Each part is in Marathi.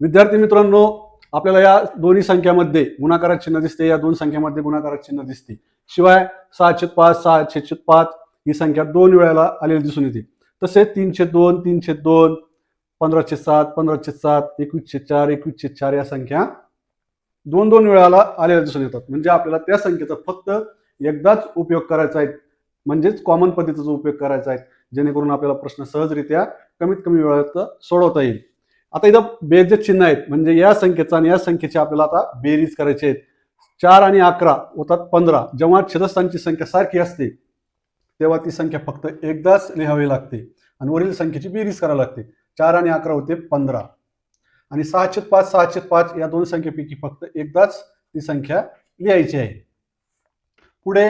विद्यार्थी मित्रांनो आपल्याला या दोन्ही संख्यामध्ये गुणाकारात चिन्ह दिसते. या दोन संख्यामध्ये गुणाकारात चिन्ह दिसते. शिवाय सहाशे पाच सहाशे पाच ही संख्या दोन वेळेला आलेली दिसून येते. तसेच तीनशे दोन तीनशे दोन पंधराशे सात पंधराशे सात एकवीसशे चार एकवीसशे चार या संख्या दोन दोन वेळाला आलेल्या दिसून येतात. म्हणजे आपल्याला त्या संख्येचा फक्त एकदाच उपयोग करायचा आहे. म्हणजेच कॉमन पद्धतीचा उपयोग करायचा आहे. जेणेकरून आपल्याला प्रश्न सहजरित्या कमीत कमी वेळात सोडवता येईल. आता इथं बेरचे चिन्ह आहेत. म्हणजे या संख्येचा आणि या संख्येची आपल्याला आता बेरीज करायची आहेत. चार आणि अकरा होतात पंधरा. जेव्हा छदस्थांची संख्या सारखी असते तेव्हा ती संख्या फक्त एकदाच लिहावी लागते आणि वरील संख्येची बेरीज करावी लागते. चार आणि अकरा होते पंधरा. आणि सहाशे पाच सहाशे पाच या दोन संख्येपैकी फक्त एकदाच ती संख्या लिहायची आहे. पुढे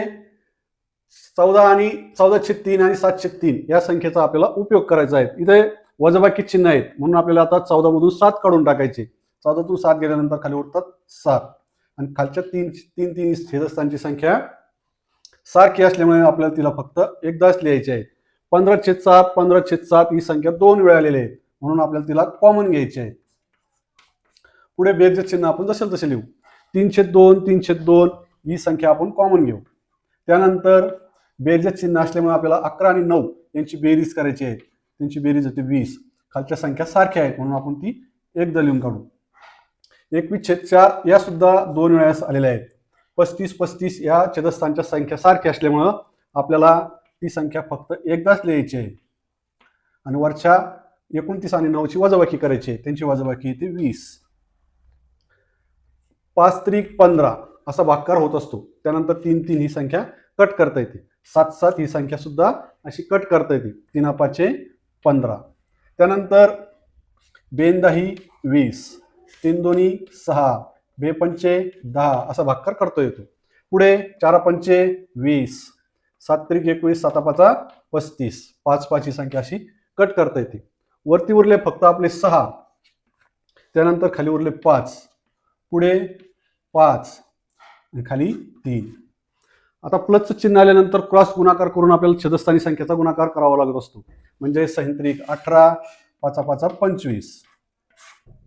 चौदा आणि चौदाशे तीन आणि सातशे तीन या संख्येचा आपल्याला उपयोग करायचा आहे. इथे वजबाकी चिन्ह आहेत. म्हणून आपल्याला आता चौदामधून सात काढून टाकायचे. चौदातून सात गेल्यानंतर खाली उरतात सात. आणि खालच्या तीन तीन तीन छेदस्थांची संख्या सारखी असल्यामुळे आपल्याला तिला फक्त एकदाच लिहायची आहे पंधरा छेद सात पंधरा छेद सात ही संख्या दोन वेळा आलेली आहे म्हणून आपल्याला तिला कॉमन घ्यायची आहे पुढे बेरजे चिन्ह आपण जसे तसे लिहू. तीनशे दोन तीनशे दोन ही संख्या आपण कॉमन घेऊ. त्यानंतर बेरजे चिन्ह असल्यामुळे आपल्याला अकरा आणि नऊ यांची बेरीज करायची आहे. त्यांची बेरीज होते वीस. खालच्या संख्या सारख्या आहेत म्हणून आपण ती एकदा लिहून काढू. एकवीस छेद चार या सुद्धा दोन वेळास आलेल्या आहेत. पस्तीस पस्तीस या छेदस्थांच्या संख्या सारख्या असल्यामुळं आपल्याला ती संख्या फक्त एकदाच लिहायची आहे. आणि वरच्या एकोणतीस आणि नऊची वजाबाकी करायची आहे. त्यांची वजाबाकी येते वीस. पाच त्रिक पंधरा असा भागकार होत असतो. त्यानंतर तीन तीन ही संख्या कट करता येते. सात सात ही संख्या सुद्धा अशी कट करता येते. तीन पाचशे पंधरा. त्यानंतर बेंदाही वीस. तीन दोन्ही सहा. बेपंचे दहा. असा भागकार करता येतो पुढे चार पंचे वीस. सात त्रिक एकवीस सातापाचा पस्तीस. पाच पाच ही संख्या अशी कट करता येते वरती उरले फक्त आपले सहा. त्यानंतर खाली उरले पाच. पुढे पाच. खाली तीन. आता प्लसचं चिन्ह आल्यानंतर क्रॉस गुणाकार करून आपल्याला छेदस्थानी संख्येचा गुणाकार करावा लागत असतो. म्हणजे सैंत्रिक अठरा पाचा पाचा पंचवीस.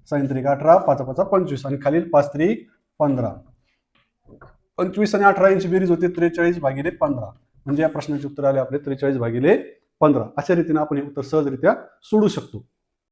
सैंत्रिक अठरा पाचा पाचा पंचवीस आणि खालील पाच त्रिक पंधरा. पंचवीस आणि अठरा इंची बेरीज होते त्रेचाळीस भागिले पंधरा. म्हणजे या प्रश्नाचे उत्तर आले आपले त्रेचाळीस भागिले पंधरा. अशा रीतीने आपण हे उत्तर सहजरित्या सोडू शकतो.